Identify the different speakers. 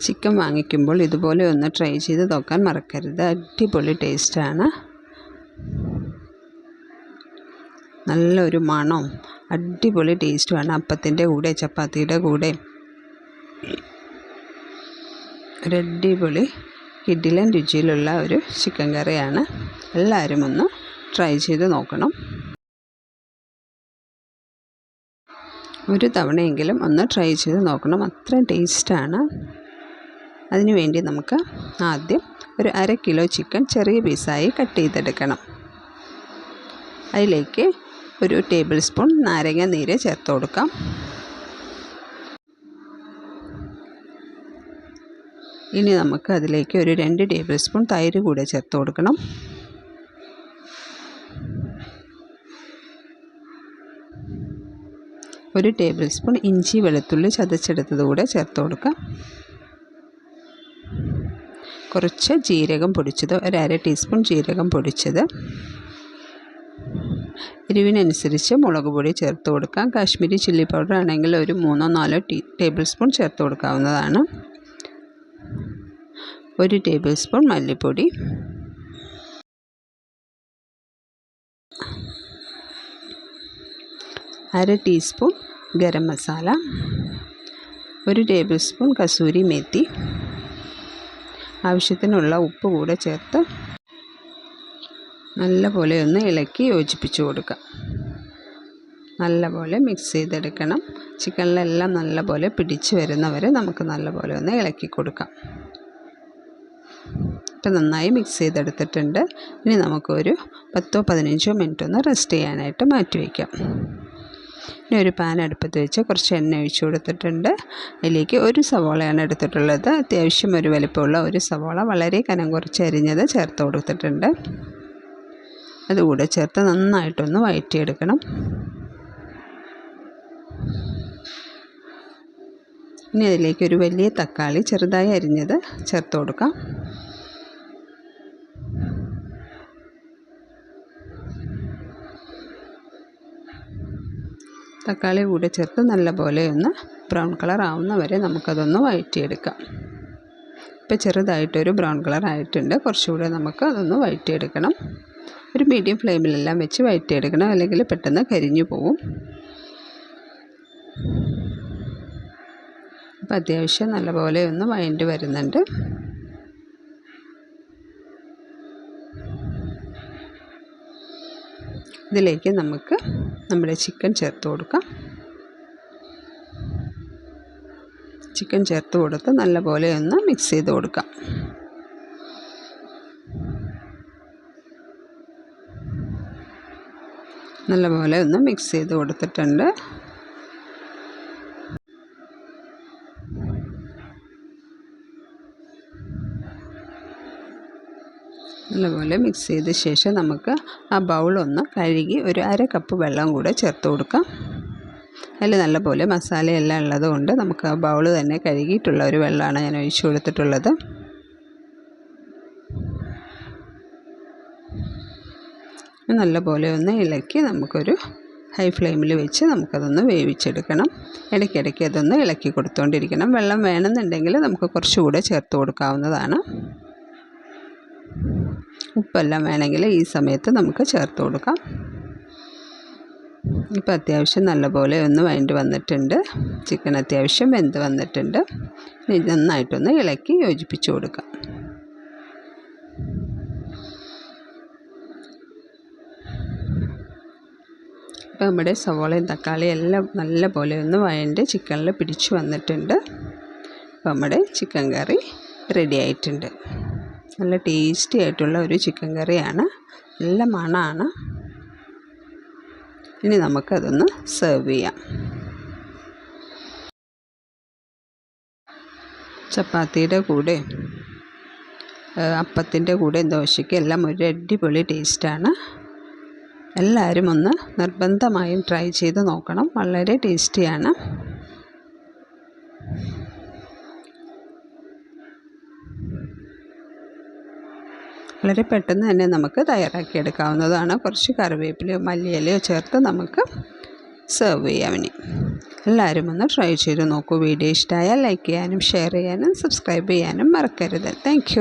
Speaker 1: Chicken വാങ്ങിക്കുമ്പോൾ ഇതുപോലെ ഒന്ന് ട്രൈ ചെയ്ത് നോക്കാൻ മറക്കരുത്. അടിപൊളി ടേസ്റ്റാണ്. നല്ലൊരു മണം അടിപൊളി ടേസ്റ്റുമാണ്. അപ്പത്തിന്റെ കൂടെ ചപ്പാത്തിയുടെ കൂടെ. ഒരു അടിപൊളി കിഡിലൻ രുചിയിലുള്ള ഒരു ചിക്കൻ കറിയാണ്. എല്ലാവരും ഒന്ന് ട്രൈ ചെയ്ത് നോക്കണം. ഒരു തവണയെങ്കിലും ഒന്ന് ട്രൈ ചെയ്ത് നോക്കണം. അത്രയും ടേസ്റ്റാണ്. അതിനു വേണ്ടി നമുക്ക് ആദ്യം ഒരു അര കിലോ ചിക്കൻ ചെറിയ പീസായി കട്ട് ചെയ്തെടുക്കണം. അതിലേക്ക് ഒരു ടേബിൾ സ്പൂൺ നാരങ്ങ നീര് ചേർത്ത് കൊടുക്കാം. ഇനി നമുക്ക് അതിലേക്ക് ഒരു രണ്ട് ടേബിൾ സ്പൂൺ തൈര് കൂടെ ചേർത്ത് കൊടുക്കണം. ഒരു ടേബിൾ സ്പൂൺ ഇഞ്ചി വെളുത്തുള്ളി ചതച്ചെടുത്തത് കൂടെ ചേർത്ത് കൊടുക്കാം. കുറച്ച് ജീരകം പൊടിച്ചത് ഒരര ടീസ്പൂൺ ജീരകം പൊടിച്ചത്. എരിവിനനുസരിച്ച് മുളക് പൊടി ചേർത്ത് കൊടുക്കാം. കാശ്മീരി ചില്ലി പൗഡർ ആണെങ്കിൽ ഒരു മൂന്നോ നാലോ ടീ ടേബിൾ സ്പൂൺ ചേർത്ത് കൊടുക്കാവുന്നതാണ്. ഒരു ടേബിൾ സ്പൂൺ മല്ലിപ്പൊടി. അര ടീസ്പൂൺ ഗരം മസാല. ഒരു ടേബിൾ സ്പൂൺ കസൂരി മേത്തി. ആവശ്യത്തിനുള്ള ഉപ്പ് കൂടെ ചേർത്ത് നല്ലപോലെ ഒന്ന് ഇളക്കി യോജിപ്പിച്ച് കൊടുക്കുക. നല്ലപോലെ മിക്സ് ചെയ്തെടുക്കണം. ചിക്കനിലെല്ലാം നല്ലപോലെ പിടിച്ച് വരുന്നവരെ നമുക്ക് നല്ലപോലെ ഒന്ന് ഇളക്കി കൊടുക്കാം. ഇപ്പം നന്നായി മിക്സ് ചെയ്തെടുത്തിട്ടുണ്ട്. ഇനി നമുക്കൊരു പത്തോ പതിനഞ്ചോ മിനിറ്റ് ഒന്ന് റെസ്റ്റ് ചെയ്യാനായിട്ട് മാറ്റി വയ്ക്കാം. ഇനി ഒരു പാൻ അടുപ്പത്ത് വെച്ച് കുറച്ച് എണ്ണ ഒഴിച്ചു കൊടുത്തിട്ടുണ്ട്. അതിലേക്ക് ഒരു സവോളയാണ് എടുത്തിട്ടുള്ളത്. അത്യാവശ്യം ഒരു വലിപ്പമുള്ള ഒരു സവോള വളരെ കനം കുറച്ച് അരിഞ്ഞത് ചേർത്ത് കൊടുത്തിട്ടുണ്ട്. അതുകൂടെ ചേർത്ത് നന്നായിട്ടൊന്ന് വഴറ്റിയെടുക്കണം. ഇനി അതിലേക്ക് ഒരു വലിയ തക്കാളി ചെറുതായി അരിഞ്ഞത് ചേർത്ത് കൊടുക്കാം. തക്കാളി കൂടെ ചേർത്ത് നല്ലപോലെ ഒന്ന് ബ്രൗൺ കളർ ആവുന്ന വരെ നമുക്കതൊന്ന് വഴറ്റിയെടുക്കാം. ഇപ്പോൾ ചെറുതായിട്ടൊരു ബ്രൗൺ കളർ ആയിട്ടുണ്ട്. കുറച്ചുകൂടെ നമുക്ക് അതൊന്ന് വഴറ്റിയെടുക്കണം. ഒരു മീഡിയം ഫ്ലെയിമിലെല്ലാം വെച്ച് വഴറ്റിയെടുക്കണം. അല്ലെങ്കിൽ പെട്ടെന്ന് കരിഞ്ഞു പോവും. അപ്പോൾ അത്യാവശ്യം നല്ലപോലെ ഒന്ന് വഴണ്ടി വരുന്നുണ്ട്. ഇതിലേക്ക് നമുക്ക് നമ്മുടെ ചിക്കൻ ചേർത്ത് കൊടുക്കാം. ചിക്കൻ ചേർത്ത് കൊടുത്ത് നല്ലപോലെ ഒന്ന് മിക്സ് ചെയ്ത് കൊടുക്കാം. നല്ലപോലെ ഒന്ന് മിക്സ് ചെയ്ത് കൊടുത്തിട്ടുണ്ട്. നല്ലപോലെ മിക്സ് ചെയ്ത ശേഷം നമുക്ക് ആ ബൗളൊന്ന് കഴുകി ഒരു അര കപ്പ് വെള്ളം കൂടെ ചേർത്ത് കൊടുക്കാം. അതിൽ നല്ലപോലെ മസാലയെല്ലാം ഉള്ളതുകൊണ്ട് നമുക്ക് ആ ബൗൾ തന്നെ കഴുകിയിട്ടുള്ള ഒരു വെള്ളമാണ് ഞാൻ ഒഴിച്ചു കൊടുത്തിട്ടുള്ളത്. നല്ലപോലെ ഒന്ന് ഇളക്കി നമുക്കൊരു ഹൈ ഫ്ലെയിമിൽ വെച്ച് നമുക്കതൊന്ന് വേവിച്ചെടുക്കണം. ഇടയ്ക്കിടയ്ക്ക് അതൊന്ന് ഇളക്കി കൊടുത്തുകൊണ്ടിരിക്കണം വെള്ളം വേണമെന്നുണ്ടെങ്കിൽ നമുക്ക് കുറച്ചുകൂടെ ചേർത്ത് കൊടുക്കാവുന്നതാണ്. ഉപ്പെല്ലാം വേണമെങ്കിൽ ഈ സമയത്ത് നമുക്ക് ചേർത്ത് കൊടുക്കാം. ഇപ്പം അത്യാവശ്യം നല്ലപോലെ ഒന്ന് വഴണ്ടി വന്നിട്ടുണ്ട്. ചിക്കൻ അത്യാവശ്യം വെന്ത് വന്നിട്ടുണ്ട്. നന്നായിട്ടൊന്ന് ഇളക്കി യോജിപ്പിച്ച് കൊടുക്കാം. ഇപ്പം നമ്മുടെ സവോളയും തക്കാളിയും എല്ലാം നല്ലപോലെ ഒന്ന് വഴണ്ട് ചിക്കനിൽ പിടിച്ചു വന്നിട്ടുണ്ട്. അപ്പം നമ്മുടെ ചിക്കൻ കറി റെഡി ആയിട്ടുണ്ട്. നല്ല ടേസ്റ്റി ആയിട്ടുള്ള ഒരു ചിക്കൻ കറിയാണ്. നല്ല മണമാണ് ഇനി നമുക്കതൊന്ന് സെർവ് ചെയ്യാം. ചപ്പാത്തിയുടെ കൂടെ അപ്പത്തിന്റെ കൂടെ ദോശയ്ക്ക് എല്ലാം ഒരു അടിപൊളി ടേസ്റ്റാണ്. എല്ലാവരും ഒന്ന് നിർബന്ധമായും ട്രൈ ചെയ്ത് നോക്കണം. വളരെ ടേസ്റ്റിയാണ്. വളരെ പെട്ടെന്ന് തന്നെ നമുക്ക് തയ്യാറാക്കിയെടുക്കാവുന്നതാണ്. കുറച്ച് കറിവേപ്പിലയോ മല്ലിയിലയോ ചേർത്ത് നമുക്ക് സെർവ് ചെയ്യാം ഇനി. എല്ലാവരും ഒന്ന് ട്രൈ ചെയ്ത് നോക്കൂ. വീഡിയോ ഇഷ്ടമായാൽ ലൈക്ക് ചെയ്യാനും ഷെയർ ചെയ്യാനും സബ്സ്ക്രൈബ് ചെയ്യാനും മറക്കരുത്. താങ്ക്